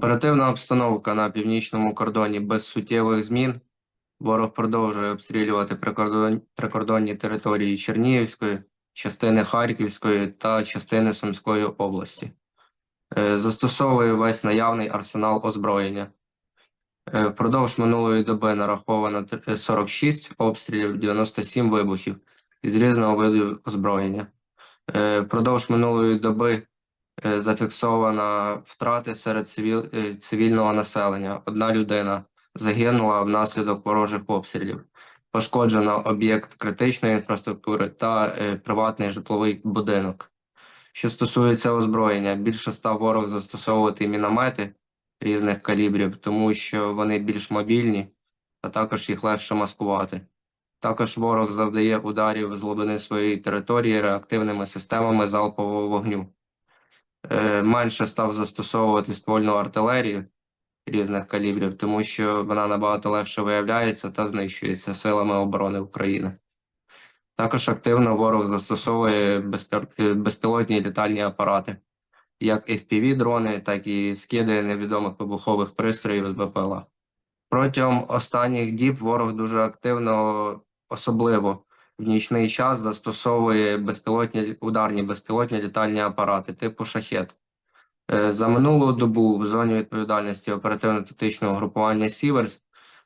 Оперативна обстановка на північному кордоні без суттєвих змін. Ворог продовжує обстрілювати прикордон... прикордонні території Чернігівської, частини Харківської та частини Сумської області. Е, Застосовує весь наявний арсенал озброєння. Е, Впродовж минулої доби нараховано е, 46 обстрілів, 97 вибухів із різного виду озброєння. Е, Впродовж минулої доби е, зафіксовано втрати серед е, цивільного населення. Одна людина загинула внаслідок ворожих обстрілів. Пошкоджено об'єкт критичної інфраструктури та е, приватний житловий будинок. Що стосується озброєння, більше став ворог застосовувати міномети різних калібрів, тому що вони більш мобільні, а також їх легше маскувати. Також ворог завдає ударів з глибини своєї території реактивними системами залпового вогню. Е, менше став застосовувати ствольну артилерію різних калібрів, тому що вона набагато легше виявляється та знищується силами оборони України. Також активно ворог застосовує е, безпілотні літальні апарати, як FPV-дрони, так і скиди невідомих вибухових пристроїв з БПЛА. Протягом останніх діб ворог дуже активно, особливо в нічний час, застосовує безпілотні ударні безпілотні літальні апарати типу шахет. Е, За минулу добу в зоні відповідальності оперативно-тактичного групування Сіверс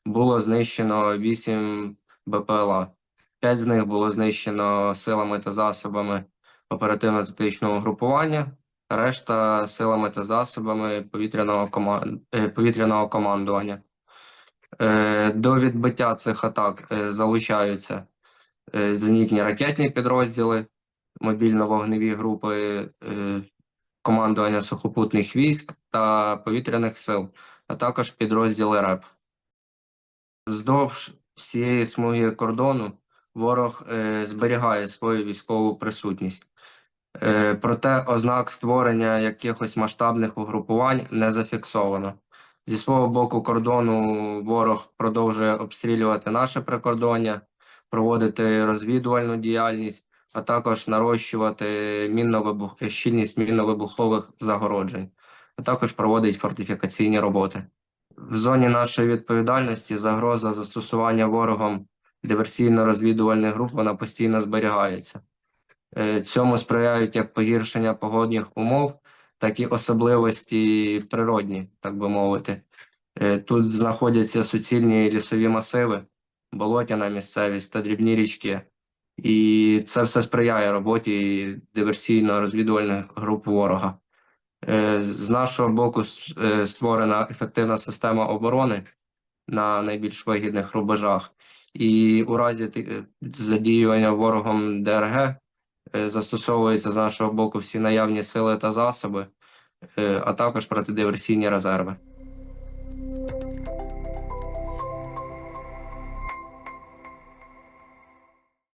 було знищено 8 БПЛА. П'ять з них було знищено силами та засобами оперативно-тактичного групування, решта силами та засобами повітряного, коман... е, повітряного командування. Е, До відбиття цих атак залучаються зенітні ракетні підрозділи, мобільно-вогневі групи е, командування сухопутних військ та повітряних сил, а також підрозділи РЕП. Вздовж всієї смуги кордону ворог е, зберігає свою військову присутність. Е, проте ознак створення якихось масштабних угрупувань не зафіксовано. Зі свого боку кордону ворог продовжує обстрілювати наше прикордоння, проводити розвідувальну діяльність, а також нарощувати мінно-вибух... щільність мінно-вибухових загороджень, а також проводить фортифікаційні роботи. В зоні нашої відповідальності загроза застосування ворогом диверсійно-розвідувальних груп вона постійно зберігається. Е, Цьому сприяють як погіршення погодних умов, так і особливості природні, так би мовити. Е, Тут знаходяться суцільні лісові масиви, болотяна місцевість та дрібні річки. І це все сприяє роботі диверсійно-розвідувальних груп ворога. Е, З нашого боку е, створена ефективна система оборони на найбільш вигідних рубежах, і у разі е, задіювання ворогом ДРГ застосовуються з нашого боку всі наявні сили та засоби, а також протидиверсійні резерви.